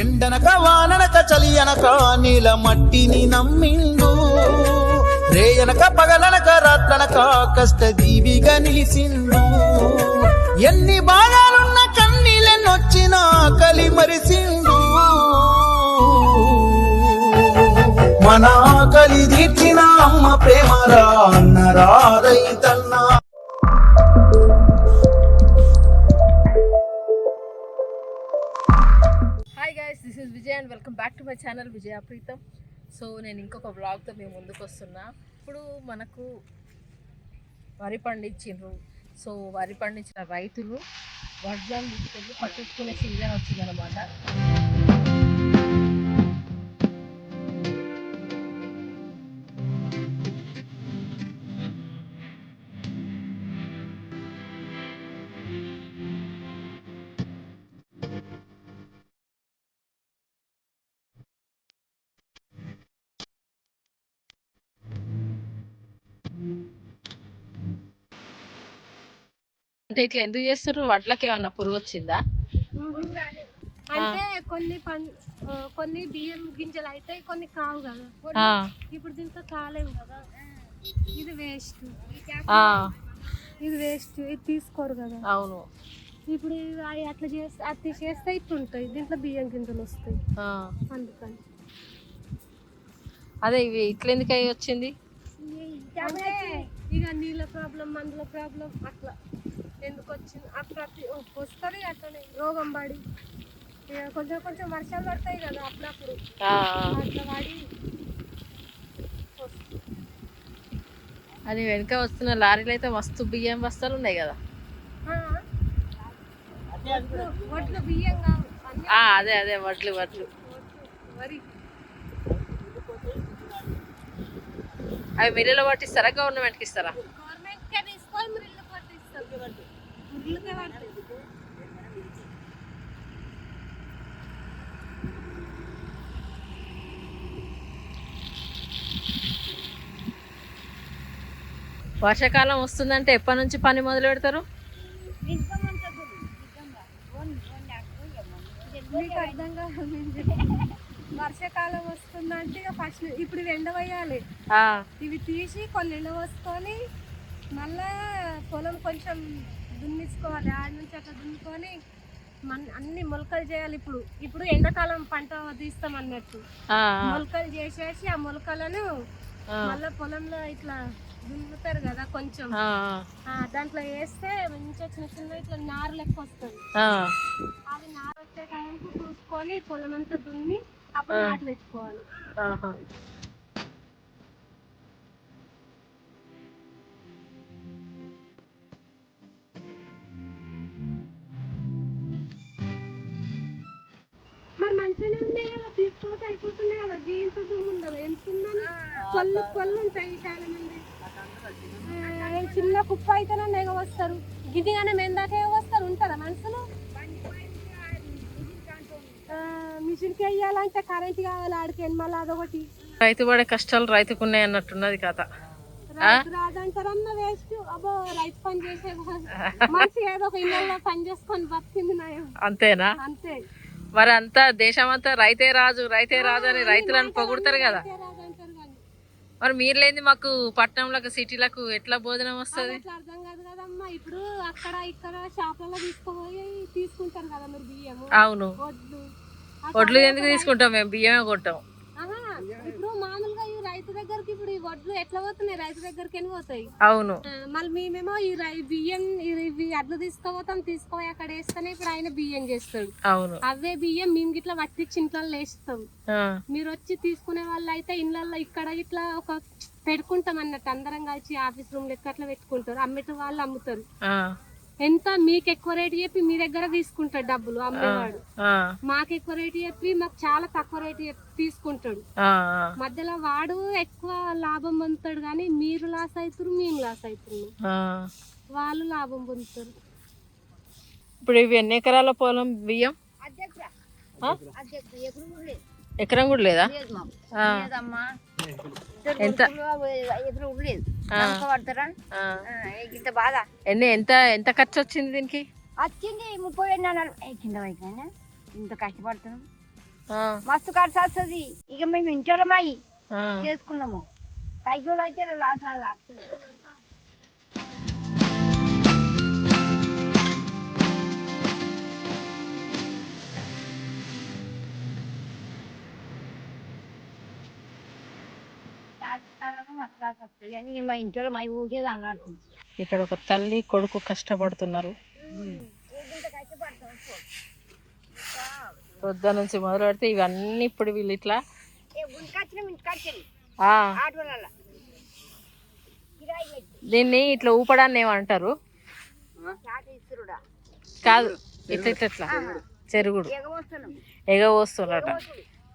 ఎండనక వాననక చలి అనక నీల మట్టిని నమ్మిండు. రేయనక పగలనక రాత్రనక కష్టజీవిగా నిలిసిండు ఎన్ని బాగాలున్న కన్నీళ్ళనొచ్చిన కలి మరిసిండు. మన కలి తీర్చిన అమ్మ ప్రేమరా అన్నరా రైతన్నా. Vijay and welcome back to my channel Vijaya Preetham. So నేను ఇంకొక వ్లాగ్తో మేము ముందుకు వస్తున్నా. ఇప్పుడు మనకు వరి పండించిండ్రు. సో వరి పండించిన రైతులు వడ్లను తీసుకొని పట్టించుకునే సీజన్ వచ్చిందనమాట అంటే ఇట్లా ఎందుకు చేస్తారు వడ్లకి ఏమన్నా పురుగు వచ్చిందా? అంటే కొన్ని పం కొన్ని బియ్యం గింజలు అయితే కొన్ని కావు కదా. ఇప్పుడు దీంతో కాలేవు కదా. ఇది వేస్ట్ ఇది వేస్ట్ ఇది తీసుకోరు కదా. అవును. ఇప్పుడు అవి అట్లా చేస్తే అది చేస్తే ఇట్లా ఉంటాయి దీంట్లో బియ్యం గింజలు వస్తాయి. అందుకని. అదే ఇవి ఇట్లా ఎందుకు అయ్యి వచ్చింది ఇక నీళ్ళ ప్రాబ్లం మందుల ప్రాబ్లం అట్లా. ఎందుకు వచ్చింది ఆ ప్రతి వస్తుంది అట్లనే. రోగం పడి. కొంచెం కొంచెం వర్షాలు పడతాయి కదా అప్పుడప్పుడు. అట్లా పడి. అది వెనుక వస్తున్న లారీలు అయితే మస్తు బియ్యం బస్తాలు ఉన్నాయి కదా. వడ్లు బియ్యం అదే అదే వడ్లు వడ్లు. అవి మిల్లులో పట్టిస్తారా? గవర్నమెంట్కి ఇస్తారా? గవర్నమెంట్ వర్షాకాలం వస్తుందంటే ఎప్పటి నుంచి పని మొదలు పెడతారు? వర్షాకాలం వస్తుందంటే ఇక ఫస్ట్ ఇప్పుడు ఎండవేయాలి ఆ, ఇవి తీసి కొన్ని ఎండవసుకొని మళ్ళా పొలం కొంచెం దున్నించుకోవాలి. ఆడ నుంచి అట్లా దున్నుకొని మన అన్ని మొలకలు చేయాలి ఇప్పుడు. ఇప్పుడు ఎండాకాలం పంట తీస్తాం అన్నట్టు. మొలకలు చేసేసి ఆ మొలకలను మళ్ళీ పొలంలో ఇట్లా దున్నుతారు కదా కొంచెం. దాంట్లో వేస్తే మంచిగా చిన్న చిన్న ఇట్లా నారు లెక్క వస్తుంది అది నారు వచ్చే టైంకి చూసుకొని పొలం అంతా దున్ని అప్పుడు. నాటు పెట్టుకోవాలి. పళ్ళు పళ్ళు ఉంటాయి చాలా మంది ఆ, ఏ చిన్న కుప్ప అయితేనే నెగ వస్తారు. గిదిగానే మెందాకే వస్తారు ఉంటారా మనుషులు? మిషన్కి వెయ్యాలంటే కరెంట్ కావాలి ఆడికి మళ్ళీ అదొకటి. రైతు పడే కష్టాలు రైతుకు ఉన్నాయి అన్నట్టున్నది కథ. రైతు రాదంటారన్న వేస్ట్. అబ్బో రైతు పని చేసే మనిషి ఏదో ఒక ఇళ్ళల్లో పని చేసుకొని బతికింది నాయం. అంతేనా? అంతే. మరి అంతా దేశం అంతా రైతే రాజు రైతే రాజు అని రైతులను పొగుడతారు కదా. మరి మీరు లేని మాకు పట్టణంలకు సిటీలకు ఎట్లా భోజనం వస్తుంది? అట్లా అర్థం కాదు కదమ్మా. ఇప్పుడు అక్కడ ఇక్కడ షాపులలో తీసుకుపోయి తీసుకుంటారు కదా మీరు అవును. వడ్లు. ఎందుకు తీసుకుంటాం మేము? బియ్యమే కొట్టాం ఆహా, ఇప్పుడు మామూలుగా ఈ రైతు దగ్గరికి ఇప్పుడు ఈ వడ్లు ఎట్లా పోతున్నాయి? రైతు దగ్గరికి ఎన్ని పోతాయి? అవును. మళ్ళీ మేమేమో ఈ రై బియ్యం ఇవి అడ్లు తీసుకుపోతాం తీసుకుపోయి అక్కడ వేస్తేనే ఇప్పుడు ఆయన బియ్యం చేస్తాడు. అవును. అవే బియ్యం మేము గిట్లా పట్టించి ఇంట్లో వేస్తాం మీరు వచ్చి తీసుకునే వాళ్ళు అయితే ఇళ్ళల్లో ఇక్కడ ఇట్లా ఒక పెట్టుకుంటాం అన్నట్టు. అందరం కలిసి ఆఫీస్ రూమ్ లెక్క అట్లా పెట్టుకుంటారు. అమ్మేట వాళ్ళు అమ్ముతారు. ఎంత? మీకు ఎక్కువ రేటు చెప్పి మీ దగ్గర తీసుకుంటాడు డబ్బులు అమ్మేవాడు. మాకు ఎక్కువ రేటు చెప్పి మాకు చాలా తక్కువ రేటు చెప్పి తీసుకుంటాడు. మధ్యలో వాడు ఎక్కువ లాభం పొందుతాడు కానీ మీరు లాస్ అవుతారు మేము లాస్ అవుతున్నాం ఆ. వాళ్ళు లాభం పొందుతారు. ఇప్పుడు ఇవి ఎన్ని ఎకరాల పొలం బియ్యం? ఎకరం కూడా లేదా. ఎంత? ఆ. ఆ. ఇంత బాధ. ఎన్ని ఎంత ఎంత ఖర్చు వచ్చింది దీనికి? వచ్చింది ముప్పై కింద వైపు ఇంత కష్టపడుతున్నాం. మస్తు ఖర్చు వస్తుంది. ఇక మేము ఇంటోళ్ళమై ఆ. చేసుకున్నాము. సైకిల్ అయితే లాస్ ఇంట్లో ఇక్కడ ఒక తల్లి కొడుకు కష్టపడుతున్నారు. పొద్దు నుంచి మొదలు పెడితే ఇవన్నీ ఇప్పుడు వీళ్ళు ఇట్లా దీన్ని ఇట్లా ఊపడాన్ని ఏమంటారు? కాదు ఇట్లా ఇట్లా ఇట్లా. చెరుగుడు. ఎగబోస్తున్నారట.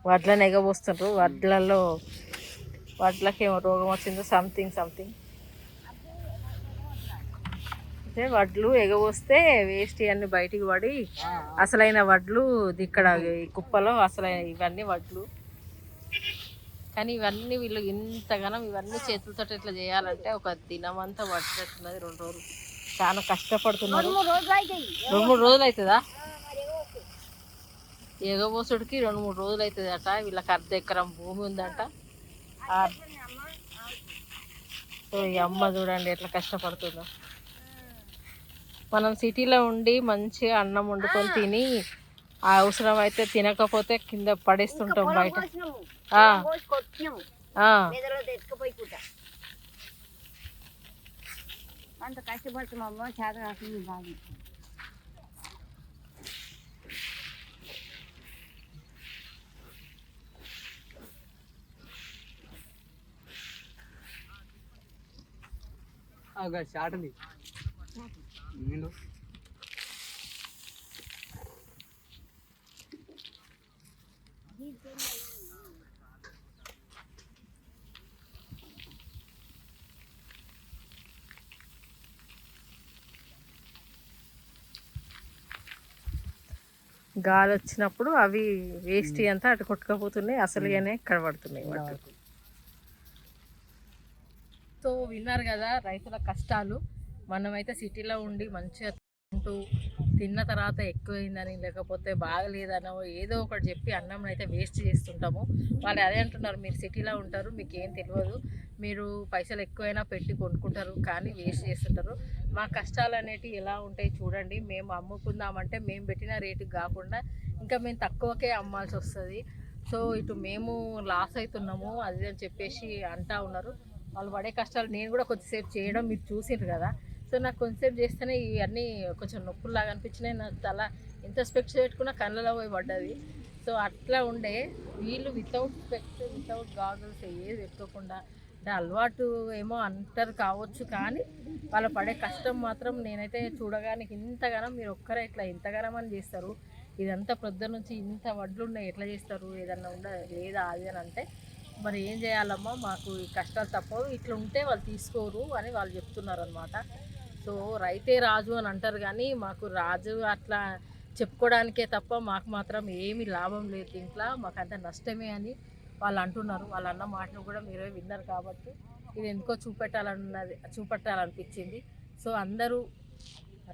వడ్లను ఎగబోస్తుండ్రు వడ్లలో వడ్లకి ఏమో రోగం వచ్చిందో సంథింగ్ సంథింగ్ అయితే వడ్లు ఎగబోస్తే వేస్ట్ అన్ని బయటికి పడి అసలైన వడ్లు ఇక్కడ కుప్పలో అసలైన ఇవన్నీ వడ్లు. కానీ ఇవన్నీ వీళ్ళు ఇంతగానం ఇవన్నీ చేతులతో ఇట్లా చేయాలంటే ఒక దినం అంతా పట్టేట్టున్నది రెండు రోజులు. చాలా కష్టపడుతున్నారు. రెండు మూడు రోజులు అవుతుందా ఎగబోసుడికి రెండు మూడు రోజులు అవుతుంది అట వీళ్ళకి అర్ధ ఎకరం భూమి ఉందంట. సో ఈ అమ్మ చూడండి ఎట్లా కష్టపడుతుందో. మనం సిటీలో ఉండి మంచిగా అన్నం వండుకొని తిని ఆ అవసరం అయితే తినకపోతే కింద పడేస్తుంటాం బయట. అంత కష్టపడుతున్నాము చేత కాకుండా బాగా చాటది నేను గాలి వచ్చినప్పుడు అవి వేస్ట్ అంతా అటు కొట్టుకపోతున్నాయి అసలుగానే వాటికి. సో విన్నారు కదా రైతుల కష్టాలు. మనమైతే సిటీలో ఉండి మంచిగా తింటూ తిన్న తర్వాత ఎక్కువైందని లేకపోతే బాగలేదనో ఏదో ఒకటి చెప్పి అన్నం అయితే వేస్ట్ చేస్తుంటాము. వాళ్ళు అదే అంటున్నారు మీరు సిటీలో ఉంటారు మీకు ఏం తెలియదు మీరు పైసలు ఎక్కువైనా పెట్టి కొనుక్కుంటారు కానీ వేస్ట్ చేస్తుంటారు. మా కష్టాలు అనేటివి ఎలా ఉంటాయి చూడండి. మేము అమ్ముకుందామంటే మేము పెట్టిన రేటుకి కాకుండా ఇంకా మేము తక్కువకే అమ్మాల్సి వస్తుంది. సో ఇటు మేము లాస్ అవుతున్నాము అది అని చెప్పేసి అంటా ఉన్నారు. వాళ్ళు పడే కష్టాలు నేను కూడా కొద్దిసేపు చేయడం మీరు చూసిండ్రు కదా. సో నాకు కొంచెంసేపు చేస్తేనే ఇవన్నీ కొంచెం నొప్పుల్లాగా అనిపించినాయి. నా తల ఎంత స్పెక్స్ పెట్టుకున్నా కళ్ళలో పోయి పడ్డది. సో అట్లా ఉండే వీళ్ళు వితౌట్ స్పెక్స్ వితౌట్ గాగుల్స్ ఏది పెట్టుకోకుండా అంటే అలవాటు ఏమో అంటారు కావచ్చు కానీ వాళ్ళు పడే కష్టం మాత్రం నేనైతే చూడగానే ఇంతగానం మీరు ఒక్కరే ఇట్లా ఇంతగానం అని చేస్తారు. ఇదంతా ప్రొద్దున నుంచి ఇంత వడ్లు ఉన్నాయి ఎట్లా చేస్తారు? ఏదన్నా ఉండ లేదా అది అని అంటే మరి ఏం చేయాలమ్మా? మాకు ఈ కష్టాలు తప్పవు. ఇట్లా ఉంటే వాళ్ళు తీసుకోరు అని వాళ్ళు చెప్తున్నారు అనమాట సో రైతే రాజు అని అంటారు కానీ మాకు రాజు అట్లా చెప్పుకోవడానికే తప్ప మాకు మాత్రం ఏమీ లాభం లేదు దీంట్లో. మాకు అంత నష్టమే అని వాళ్ళు అంటున్నారు. వాళ్ళు అన్న మాటలు కూడా మీరే విన్నారు కాబట్టి ఇది ఎందుకో చూపెట్టాలన్నది చూపెట్టాలనిపించింది. సో అందరూ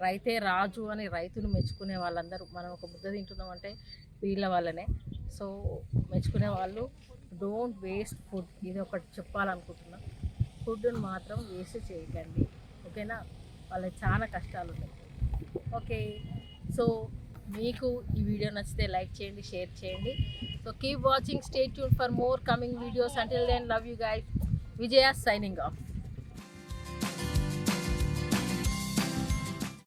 రైతే రాజు అని రైతును మెచ్చుకునే వాళ్ళందరూ. మనం ఒక ముద్ద తింటున్నాం అంటే వీళ్ళ వల్లనే. సో మెచ్చుకునే వాళ్ళు డోంట్ వేస్ట్ ఫుడ్. ఇది ఒకటి చెప్పాలనుకుంటున్నాం. ఫుడ్ని మాత్రం వేస్ట్ చేయకండి. ఓకేనా? వాళ్ళకి చాలా కష్టాలు ఉన్నాయి ఓకే. సో మీకు ఈ వీడియో నచ్చితే లైక్ చేయండి షేర్ చేయండి. So keep watching stay tune for more coming videos until then love you guys Vijaya signing off